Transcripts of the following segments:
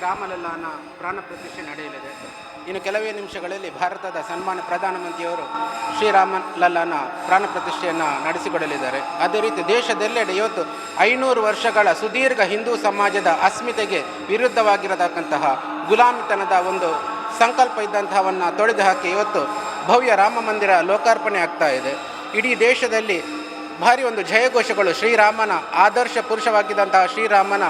ರಾಮಲಲ್ಲಾನ ಪ್ರಾಣ ಪ್ರತಿಷ್ಠೆ ನಡೆಯಲಿದೆ. ಇನ್ನು ಕೆಲವೇ ನಿಮಿಷಗಳಲ್ಲಿ ಭಾರತದ ಸನ್ಮಾನ ಪ್ರಧಾನಮಂತ್ರಿಯವರು ಶ್ರೀರಾಮ ಲಲ್ಲಾನ ಪ್ರಾಣ ಪ್ರತಿಷ್ಠೆಯನ್ನು ನಡೆಸಿಕೊಡಲಿದ್ದಾರೆ. ಅದೇ ರೀತಿ ದೇಶದೆಲ್ಲೆಡೆ ಇವತ್ತು ಐನೂರು ವರ್ಷಗಳ ಸುದೀರ್ಘ ಹಿಂದೂ ಸಮಾಜದ ಅಸ್ಮಿತೆಗೆ ವಿರುದ್ಧವಾಗಿರತಕ್ಕಂತಹ ಗುಲಾಮಿತನದ ಒಂದು ಸಂಕಲ್ಪ ಇದ್ದಂತಹವನ್ನು ತೊಳೆದು ಹಾಕಿ ಇವತ್ತು ಭವ್ಯ ರಾಮ ಮಂದಿರ ಲೋಕಾರ್ಪಣೆ ಆಗ್ತಾ ಇದೆ. ಇಡೀ ದೇಶದಲ್ಲಿ ಭಾರಿ ಒಂದು ಜಯಘೋಷಗಳು ಶ್ರೀರಾಮನ ಆದರ್ಶ ಪುರುಷವಾಗಿದ್ದಂತಹ ಶ್ರೀರಾಮನ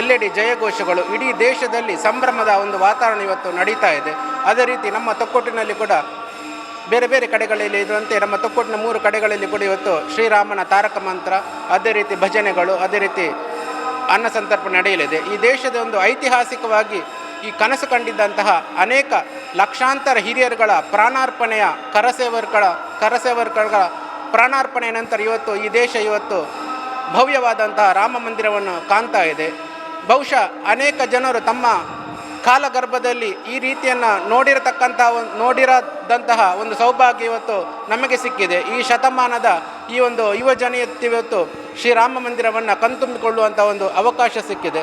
ಎಲ್ಲೆಡೆ ಜಯಘೋಷಗಳು ಇಡೀ ದೇಶದಲ್ಲಿ ಸಂಭ್ರಮದ ಒಂದು ವಾತಾವರಣ ಇವತ್ತು ನಡೀತಾ ಇದೆ. ಅದೇ ರೀತಿ ನಮ್ಮ ತೊಕ್ಕೊಟ್ಟಿನಲ್ಲಿ ಕೂಡ ಬೇರೆ ಬೇರೆ ಕಡೆಗಳಲ್ಲಿ ಇರುವಂತೆ ನಮ್ಮ ತೊಕ್ಕೊಟ್ಟಿನ ಮೂರು ಕಡೆಗಳಲ್ಲಿ ಕೂಡ ಇವತ್ತು ಶ್ರೀರಾಮನ ತಾರಕ ಮಂತ್ರ, ಅದೇ ರೀತಿ ಭಜನೆಗಳು, ಅದೇ ರೀತಿ ಅನ್ನ ಸಂತರ್ಪಣೆ ನಡೆಯಲಿದೆ. ಈ ದೇಶದ ಒಂದು ಐತಿಹಾಸಿಕವಾಗಿ ಈ ಕನಸು ಕಂಡಿದ್ದಂತಹ ಅನೇಕ ಲಕ್ಷಾಂತರ ಹಿರಿಯರುಗಳ ಪ್ರಾಣಾರ್ಪಣೆಯ ಕರಸೇವರ್ಗಳ ಕರಸೇವರ್ಗಳ ಪ್ರಾಣಾರ್ಪಣೆಯ ನಂತರ ಇವತ್ತು ಈ ದೇಶ ಇವತ್ತು ಭವ್ಯವಾದಂತಹ ರಾಮ ಮಂದಿರವನ್ನು ಕಾಣ್ತಾ ಇದೆ. ಬಹುಶಃ ಅನೇಕ ಜನರು ತಮ್ಮ ಕಾಲಗರ್ಭದಲ್ಲಿ ಈ ರೀತಿಯನ್ನು ನೋಡಿರತಕ್ಕಂತಹ ಒಂದು ನೋಡಿರದಂತಹ ಒಂದು ಸೌಭಾಗ್ಯ ಇವತ್ತು ನಮಗೆ ಸಿಕ್ಕಿದೆ. ಈ ಶತಮಾನದ ಈ ಒಂದು ಯುವ ಇವತ್ತು ಶ್ರೀರಾಮ ಮಂದಿರವನ್ನು ಕಣ್ತುಂಬಿಕೊಳ್ಳುವಂಥ ಒಂದು ಅವಕಾಶ ಸಿಕ್ಕಿದೆ.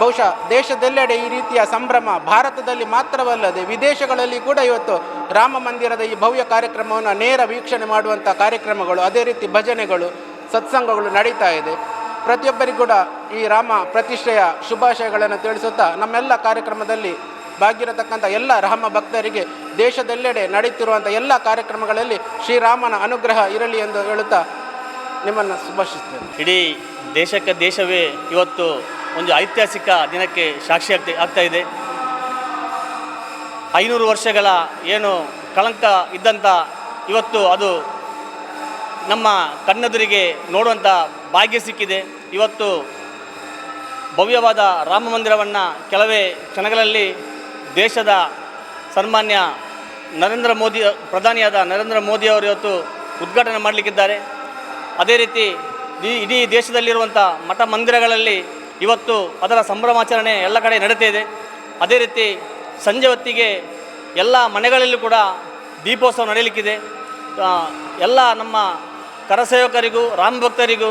ಬಹುಶಃ ದೇಶದೆಲ್ಲೆಡೆ ಈ ರೀತಿಯ ಸಂಭ್ರಮ ಭಾರತದಲ್ಲಿ ಮಾತ್ರವಲ್ಲದೆ ವಿದೇಶಗಳಲ್ಲಿ ಕೂಡ ಇವತ್ತು ರಾಮ ಮಂದಿರದ ಈ ಭವ್ಯ ಕಾರ್ಯಕ್ರಮವನ್ನು ನೇರ ವೀಕ್ಷಣೆ ಮಾಡುವಂಥ ಕಾರ್ಯಕ್ರಮಗಳು, ಅದೇ ರೀತಿ ಭಜನೆಗಳು, ಸತ್ಸಂಗಗಳು ನಡೀತಾ ಇದೆ. ಪ್ರತಿಯೊಬ್ಬರಿಗೂ ಕೂಡ ಈ ರಾಮ ಪ್ರತಿಷ್ಠೆಯ ಶುಭಾಶಯಗಳನ್ನು ತಿಳಿಸುತ್ತಾ ನಮ್ಮೆಲ್ಲ ಕಾರ್ಯಕ್ರಮದಲ್ಲಿ ಭಾಗಿರತಕ್ಕಂಥ ಎಲ್ಲ ರಾಮ ಭಕ್ತರಿಗೆ ದೇಶದೆಲ್ಲೆಡೆ ನಡೆಯುತ್ತಿರುವಂಥ ಎಲ್ಲ ಕಾರ್ಯಕ್ರಮಗಳಲ್ಲಿ ಶ್ರೀರಾಮನ ಅನುಗ್ರಹ ಇರಲಿ ಎಂದು ಹೇಳುತ್ತಾ ನಿಮ್ಮನ್ನು ಶುಭಾಶಿಸ್ತೇನೆ. ಇಡೀ ದೇಶಕ್ಕೆ ದೇಶವೇ ಇವತ್ತು ಒಂದು ಐತಿಹಾಸಿಕ ದಿನಕ್ಕೆ ಸಾಕ್ಷಿ ಆಗ್ತಾ ಆಗ್ತಾ ಇದೆ. ಐನೂರು ವರ್ಷಗಳ ಏನು ಕಳಂಕ ಇದ್ದಂಥ ಇವತ್ತು ಅದು ನಮ್ಮ ಕಣ್ಣೆದುರಿಗೆ ನೋಡುವಂಥ ಭಾಗ್ಯ ಸಿಕ್ಕಿದೆ. ಇವತ್ತು ಭವ್ಯವಾದ ರಾಮ ಮಂದಿರವನ್ನು ಕೆಲವೇ ಕ್ಷಣಗಳಲ್ಲಿ ದೇಶದ ಸನ್ಮಾನ್ಯ ನರೇಂದ್ರ ಮೋದಿ, ಪ್ರಧಾನಿಯಾದ ನರೇಂದ್ರ ಮೋದಿಯವರು ಇವತ್ತು ಉದ್ಘಾಟನೆ ಮಾಡಲಿಕ್ಕಿದ್ದಾರೆ. ಅದೇ ರೀತಿ ಇಡೀ ದೇಶದಲ್ಲಿರುವಂಥ ಮಠ ಮಂದಿರಗಳಲ್ಲಿ ಇವತ್ತು ಅದರ ಸಂಭ್ರಮಾಚರಣೆ ಎಲ್ಲ ಕಡೆ ನಡೀತಾ ಇದೆ. ಅದೇ ರೀತಿ ಸಂಜೆ ಹೊತ್ತಿಗೆ ಎಲ್ಲ ಮನೆಗಳಲ್ಲೂ ಕೂಡ ದೀಪೋತ್ಸವ ನಡೆಯಲಿಕ್ಕಿದೆ ಎಲ್ಲ ನಮ್ಮ ಕರಸೇವಕರಿಗೂ, ರಾಮ ಭಕ್ತರಿಗೂ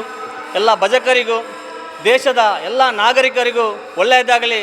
ಎಲ್ಲ ಭಜಕರಿಗೂ ದೇಶದ ಎಲ್ಲ ನಾಗರಿಕರಿಗೂ ಒಳ್ಳೆಯದಾಗಲಿ.